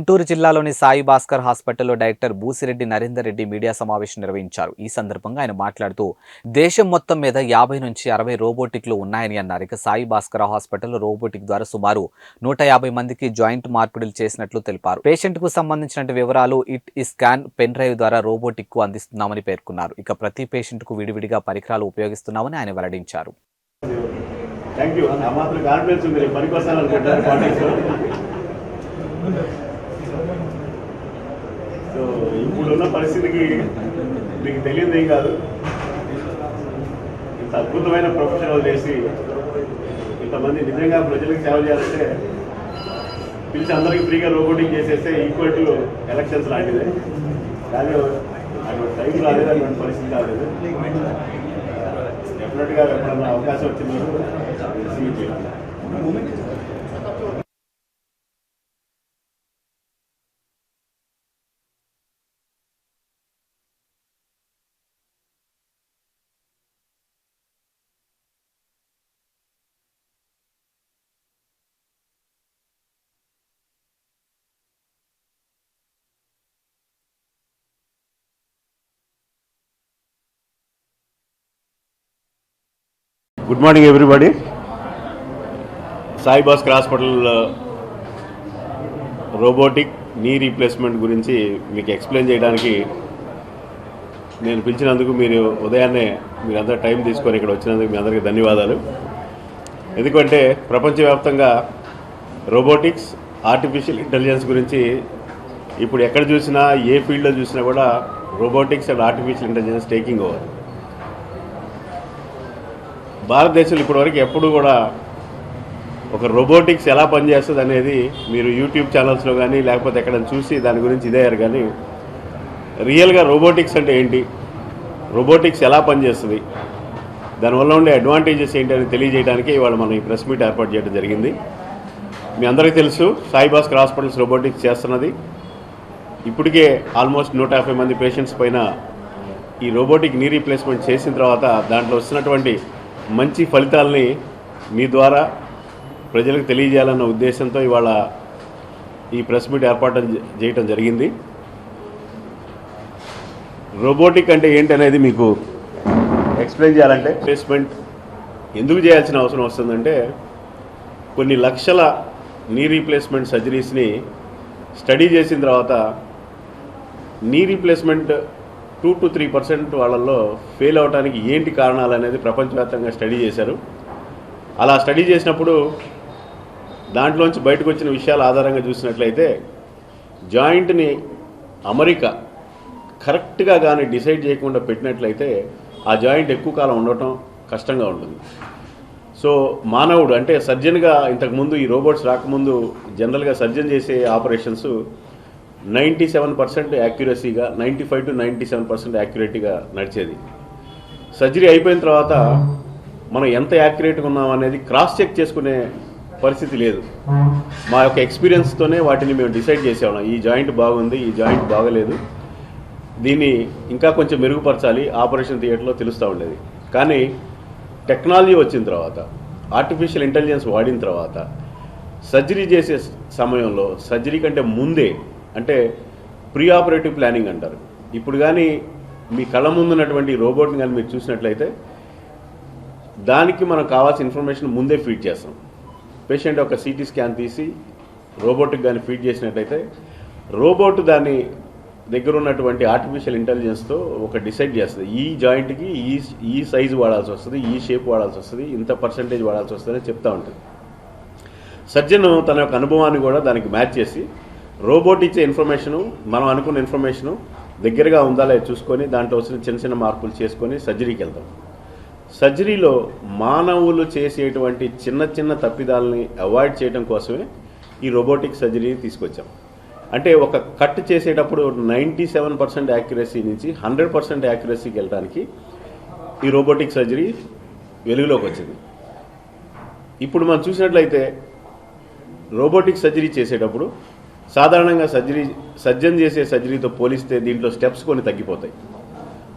గుంటూరు జిల్లాలోని సాయి భాస్కర్ హాస్పిటల్లో director Boosireddy Narender Reddy media సమావేశం నిర్వహించారు. ఈ సందర్భంగా ఆయన మాట్లాడుతూ దేశం మొత్తం మీద యాభై నుంచి అరవై రోబోటిక్లు ఉన్నాయని అన్నారు. ఇక సాయి భాస్కర్ హాస్పిటల్ రోబోటిక్ ద్వారా సుమారు నూట యాభై మందికి జాయింట్ మార్పిడులు చేసినట్లు తెలిపారు. పేషెంట్కు సంబంధించిన వివరాలు ఇట్ ఈ స్కాన్ పెన్ డ్రైవ్ ద్వారా రోబోటిక్కు అందిస్తున్నామని పేర్కొన్నారు. ఇక ప్రతి పేషెంట్కు విడివిడిగా పరికరాలు ఉపయోగిస్తున్నామని ఆయన వెల్లడించారు. థ్యాంక్ యూ ఆ మాత్రం కాన్ఫిడెన్స్ ఉంది. పనికి వస్తాను సో ఇప్పుడున్న పరిస్థితికి మీకు తెలియదు ఏం కాదు. ఇంత అద్భుతమైన ప్రొఫెషనల్ చేసి ఇంతమంది నిజంగా ప్రజలకు సేవ చేయాలంటే పిలిచి అందరికీ ఫ్రీగా రోబోటింగ్ చేసేస్తే ఈక్వల్ టు ఎలక్షన్స్ లాంటిదే. కానీ అటువంటి టైం రాలేదు అటువంటి పరిస్థితి రాలేదు. డెఫినెట్గా ఎప్పుడన్నా అవకాశం వచ్చినప్పుడు good morning everybody Sai Bhaskar hospital uh, robotic knee replacement గురించి మీకు ఎక్స్ప్లెయిన్ చేయడానికి నేను పిలిచినందుకు మీరు ఉదయాన్నే మీరందరూ టైం తీసుకొని ఇక్కడ వచ్చినందుకు మీ అందరికీ ధన్యవాదాలు. ఎందుకంటే ప్రపంచవ్యాప్తంగా రోబోటిక్స్ ఆర్టిఫిషియల్ ఇంటెలిజెన్స్ గురించి ఇప్పుడు ఎక్కడ చూసినా ఏ ఫీల్డ్లో చూసినా కూడా robotics and artificial intelligence taking over భారతదేశంలో ఇప్పటివరకు ఎప్పుడు కూడా ఒక రోబోటిక్స్ ఎలా పనిచేస్తుంది అనేది మీరు యూట్యూబ్ ఛానల్స్లో కానీ లేకపోతే ఎక్కడ చూసి దాని గురించి ఇదయ్యారు కానీ రియల్గా రోబోటిక్స్ అంటే ఏంటి? రోబోటిక్స్ ఎలా పనిచేస్తుంది? దానివల్ల ఉండే అడ్వాంటేజెస్ ఏంటి అని తెలియజేయడానికి ఇవాళ మనం ఈ ప్రెస్ మీట్ ఏర్పాటు చేయడం జరిగింది. మీ అందరికీ తెలుసు సాయిభాస్కర్ హాస్పిటల్స్ రోబోటిక్స్ చేస్తున్నది. ఇప్పటికే ఆల్మోస్ట్ నూట యాభై మంది పేషెంట్స్ పైన ఈ రోబోటిక్ నీ రీప్లేస్మెంట్ చేసిన తర్వాత దాంట్లో వస్తున్నటువంటి మంచి ఫలితాలని మీ ద్వారా ప్రజలకు తెలియజేయాలన్న ఉద్దేశంతో ఇవాళ ఈ ప్రెస్ మీట్ ఏర్పాటు చేయటం జరిగింది. రోబోటిక్ అంటే ఏంటనేది మీకు ఎక్స్ప్లెయిన్ చేయాలంటే ప్లేస్మెంట్ ఎందుకు చేయాల్సిన అవసరం వస్తుందంటే కొన్ని లక్షల నీ రీప్లేస్మెంట్ సర్జరీస్ని స్టడీ చేసిన తర్వాత knee replacement two to three percent వాళ్ళల్లో ఫెయిల్ అవడానికి ఏంటి కారణాలు అనేది ప్రపంచవ్యాప్తంగా స్టడీ చేశారు. అలా స్టడీ చేసినప్పుడు దాంట్లోంచి బయటకు వచ్చిన విషయాల ఆధారంగా చూసినట్లయితే జాయింట్ని అమెరికా కరెక్ట్గా కానీ డిసైడ్ చేయకుండా పెట్టినట్లయితే ఆ జాయింట్ ఎక్కువ కాలం ఉండటం కష్టంగా ఉంటుంది. సో మానవుడు అంటే సర్జన్గా ఇంతకుముందు ఈ రోబోట్స్ రాకముందు జనరల్గా సర్జన్ చేసే operations ninety seven percent యాక్యురసీగా ninety five to ninety seven percent యాక్యురేట్గా నడిచేది. సర్జరీ అయిపోయిన తర్వాత మనం ఎంత యాక్యురేట్గా ఉన్నాం అనేది క్రాస్ చెక్ చేసుకునే పరిస్థితి లేదు. మా యొక్క ఎక్స్పీరియన్స్తోనే వాటిని మేము డిసైడ్ చేసేవాళ్ళం. ఈ జాయింట్ బాగుంది ఈ జాయింట్ బాగలేదు. దీన్ని ఇంకా కొంచెం మెరుగుపరచాలి ఆపరేషన్ థియేటర్లో తెలుస్తూ ఉండేది. కానీ టెక్నాలజీ వచ్చిన తర్వాత ఆర్టిఫిషియల్ ఇంటెలిజెన్స్ వాడిన తర్వాత సర్జరీ చేసే సమయంలో సర్జరీ కంటే ముందే అంటే ప్రీ ఆపరేటివ్ ప్లానింగ్ అంటారు. ఇప్పుడు కానీ మీ కళ్ళ ముందున్నటువంటి రోబోట్ని కానీ మీరు చూసినట్లయితే దానికి మనకు కావాల్సిన ఇన్ఫర్మేషన్ ముందే ఫీడ్ చేస్తాం. పేషెంట్ ఒక సిటీ స్కాన్ తీసి రోబోట్కి కానీ ఫీడ్ చేసినట్లయితే రోబోట్ దాన్ని దగ్గర ఉన్నటువంటి ఆర్టిఫిషియల్ ఇంటెలిజెన్స్తో ఒక డిసైడ్ చేస్తుంది. ఈ జాయింట్కి ఈ ఈ సైజు వాడాల్సి వస్తుంది ఈ షేప్ వాడాల్సి వస్తుంది ఇంత పర్సంటేజ్ వాడాల్సి వస్తుంది అని చెప్తా ఉంటుంది. సర్జన్ తన యొక్క అనుభవాన్ని కూడా దానికి మ్యాచ్ చేసి రోబోట్ ఇచ్చే ఇన్ఫర్మేషను మనం అనుకున్న ఇన్ఫర్మేషను దగ్గరగా ఉందా లేదా చూసుకొని దాంట్లో వచ్చిన చిన్న చిన్న మార్పులు చేసుకొని సర్జరీకి వెళ్తాం. సర్జరీలో మానవులు చేసేటువంటి చిన్న చిన్న తప్పిదాలని అవాయిడ్ చేయడం కోసమే ఈ రోబోటిక్ సర్జరీని తీసుకొచ్చాం. అంటే ఒక కట్ చేసేటప్పుడు నైంటీ సెవెన్ పర్సెంట్ యాక్యురసీ నుంచి హండ్రెడ్ పర్సెంట్ యాక్యురసీకి వెళ్ళడానికి ఈ రోబోటిక్ సర్జరీ వెలుగులోకి వచ్చింది. ఇప్పుడు మనం చూసినట్లయితే రోబోటిక్ సర్జరీ చేసేటప్పుడు సాధారణంగా సర్జరీ సర్జన్ చేసే సర్జరీతో పోలిస్తే దీంట్లో స్టెప్స్ కొన్ని తగ్గిపోతాయి.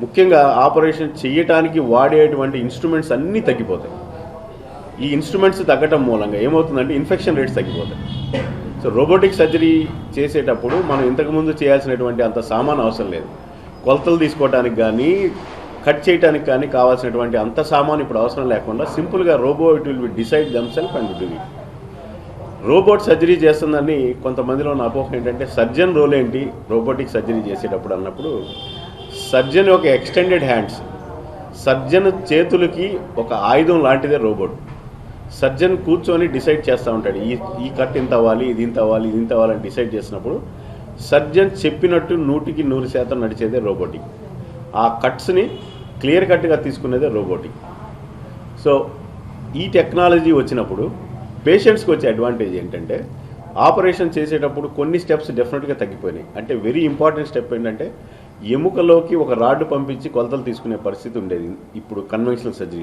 ముఖ్యంగా ఆపరేషన్ చేయటానికి వాడేటువంటి ఇన్స్ట్రుమెంట్స్ అన్నీ తగ్గిపోతాయి. ఈ ఇన్స్ట్రుమెంట్స్ తగ్గటం మూలంగా ఏమవుతుందంటే ఇన్ఫెక్షన్ రేట్స్ తగ్గిపోతాయి. సో రోబోటిక్ సర్జరీ చేసేటప్పుడు మనం ఇంతకుముందు చేయాల్సినటువంటి అంత సామాన్ అవసరం లేదు. కొలతలు తీసుకోవడానికి కానీ కట్ చేయడానికి కానీ కావాల్సినటువంటి అంత సామాన్ ఇప్పుడు అవసరం లేకుండా సింపుల్గా robo it will be decide themself and do it robot surgery చేస్తుందని కొంతమందిలో ఉన్న అపోహ ఏంటంటే సర్జన్ రోల్ ఏంటి? రోబోటిక్ సర్జరీ చేసేటప్పుడు అన్నప్పుడు సర్జన్ ఒక ఎక్స్టెండెడ్ హ్యాండ్స్ సర్జన్ చేతులకి ఒక ఆయుధం లాంటిదే రోబోట్. సర్జన్ కూర్చొని డిసైడ్ చేస్తూ ఉంటాడు ఈ ఈ కట్ ఇంత అవ్వాలి ఇది ఇంత అవ్వాలి ఇది ఇంత అవ్వాలని డిసైడ్ చేసినప్పుడు సర్జన్ చెప్పినట్టు నూటికి నూరు శాతం నడిచేదే రోబోటిక్. ఆ కట్స్ని క్లియర్ కట్గా తీసుకునేదే రోబోటిక్. సో ఈ టెక్నాలజీ వచ్చినప్పుడు పేషెంట్స్కి వచ్చే అడ్వాంటేజ్ ఏంటంటే ఆపరేషన్ చేసేటప్పుడు కొన్ని స్టెప్స్ డెఫినెట్గా తగ్గిపోయినాయి. అంటే వెరీ ఇంపార్టెంట్ స్టెప్ ఏంటంటే ఎముకలోకి ఒక రాడ్డు పంపించి కొలతలు తీసుకునే పరిస్థితి ఉండేది. ఇప్పుడు కన్వెన్షనల్ సర్జరీ